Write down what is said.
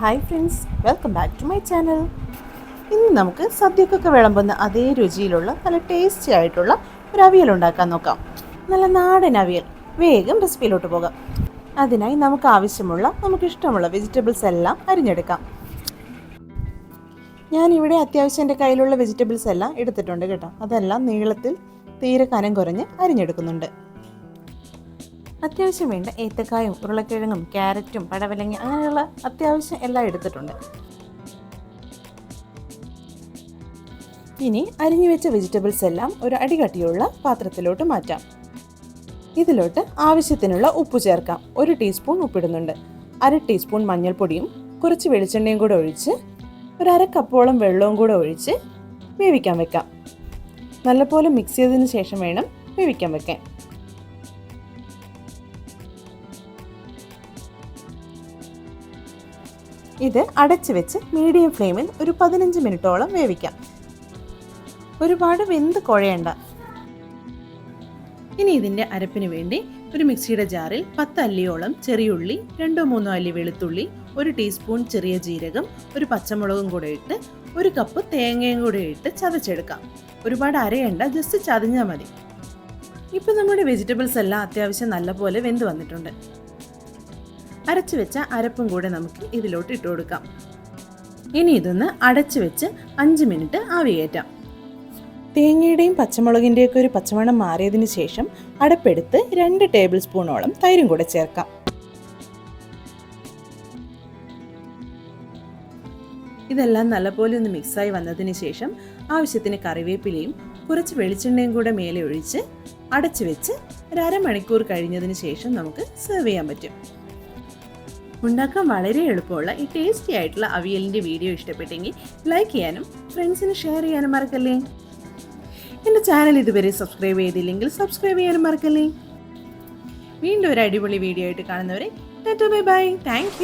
Hi friends welcome back to my channel ഇന്ന് നമുക്ക് സദ്യക്കൊക്കെ വിളമ്പുന്ന അതേ രുചിയിലുള്ള നല്ല ടേസ്റ്റി ആയിട്ടുള്ള ഒരു അവിയൽ ഉണ്ടാക്കാൻ നോക്കാം. നല്ല നാടൻ അവിയൽ. വേഗം റെസിപ്പിയിലോട്ട് പോകാം. അതിനായി നമുക്ക് ആവശ്യമുള്ള നമുക്ക് ഇഷ്ടമുള്ള വെജിറ്റബിൾസ് എല്ലാം അരിഞ്ഞെടുക്കാം. ഞാനിവിടെ അത്യാവശ്യം എന്റെ കയ്യിലുള്ള വെജിറ്റബിൾസ് എല്ലാം എടുത്തിട്ടുണ്ട് കേട്ടോ. അതെല്ലാം നീളത്തിൽ തീരെ കനം കുറഞ്ഞ് അരിഞ്ഞെടുക്കുന്നുണ്ട്. അത്യാവശ്യം വേണ്ട ഏത്തക്കായും ഉരുളക്കിഴങ്ങും ക്യാരറ്റും പടവലങ്ങ അങ്ങനെയുള്ള അത്യാവശ്യം എല്ലാം എടുത്തിട്ടുണ്ട്. ഇനി അരിഞ്ഞു വെച്ച വെജിറ്റബിൾസ് എല്ലാം ഒരു അടികട്ടിയുള്ള പാത്രത്തിലോട്ട് മാറ്റാം. ഇതിലോട്ട് ആവശ്യത്തിനുള്ള ഉപ്പ് ചേർക്കാം. ഒരു ടീസ്പൂൺ ഉപ്പിടുന്നുണ്ട്. അര ടീസ്പൂൺ മഞ്ഞൾപ്പൊടിയും കുറച്ച് വെളിച്ചെണ്ണയും കൂടെ ഒഴിച്ച് ഒരു അര കപ്പോളം വെള്ളവും കൂടെ ഒഴിച്ച് വേവിക്കാൻ വെക്കാം. നല്ലപോലെ മിക്സ് ചെയ്തതിന് ശേഷം വേണം വേവിക്കാൻ വെക്കാൻ. ഇത് അടച്ചു വെച്ച് മീഡിയം ഫ്ലെയിമിൽ ഒരു പതിനഞ്ച് മിനിറ്റോളം വേവിക്കാം. ഒരുപാട് വെന്ത് കുഴയണ്ട. ഇനി ഇതിന്റെ അരപ്പിന് വേണ്ടി ഒരു മിക്സിയുടെ ജാറിൽ പത്ത് അല്ലിയോളം ചെറിയുള്ളി രണ്ടോ മൂന്നോ അല്ലി വെളുത്തുള്ളി ഒരു ടീസ്പൂൺ ചെറിയ ജീരകം ഒരു പച്ചമുളകും കൂടെ ഇട്ട് ഒരു കപ്പ് തേങ്ങയും കൂടെ ഇട്ട് ചതച്ചെടുക്കാം. ഒരുപാട് അരയണ്ട ജസ്റ്റ് ചതഞ്ഞാൽ മതി. ഇപ്പോൾ നമ്മുടെ വെജിറ്റബിൾസ് എല്ലാം അത്യാവശ്യം നല്ലപോലെ വെന്ത് വന്നിട്ടുണ്ട്. അരച്ചു വെച്ച അരപ്പും കൂടെ നമുക്ക് ഇതിലോട്ട് ഇട്ട് കൊടുക്കാം. ഇനി ഇതൊന്ന് അടച്ചു വെച്ച് അഞ്ച് മിനിറ്റ് ആവി കയറ്റാം തേങ്ങയുടെയും പച്ചമുളകിന്റെയും ഒക്കെ ഒരു പച്ചമണം മാറിയതിന് ശേഷം അടപ്പെടുത്ത് രണ്ട് ടേബിൾ സ്പൂണോളം തൈരും കൂടെ ചേർക്കാം. ഇതെല്ലാം നല്ലപോലെ ഒന്ന് മിക്സായി വന്നതിന് ശേഷം ആവശ്യത്തിന് കറിവേപ്പിലയും കുറച്ച് വെളിച്ചെണ്ണയും കൂടെ മേലെ ഒഴിച്ച് അടച്ചു വെച്ച് ഒരു അരമണിക്കൂർ കഴിഞ്ഞതിന് ശേഷം നമുക്ക് സെർവ് ചെയ്യാൻ പറ്റും. ഉണ്ടാക്കാൻ വളരെ എളുപ്പമുള്ള ഈ ടേസ്റ്റി ആയിട്ടുള്ള അവിയലിന്റെ വീഡിയോ ഇഷ്ടപ്പെട്ടെങ്കിൽ ലൈക്ക് ചെയ്യാനും ഫ്രണ്ട്സിന് ഷെയർ ചെയ്യാനും മറക്കല്ലേ? എന്റെ ചാനൽ ഇതുവരെ സബ്സ്ക്രൈബ് ചെയ്തില്ലെങ്കിൽ സബ്സ്ക്രൈബ് ചെയ്യാനും മറക്കല്ലേ? വീണ്ടും ഒരു അടിപൊളി വീഡിയോ ആയിട്ട് കാണുന്നവരെ ബൈ ബൈ താങ്ക്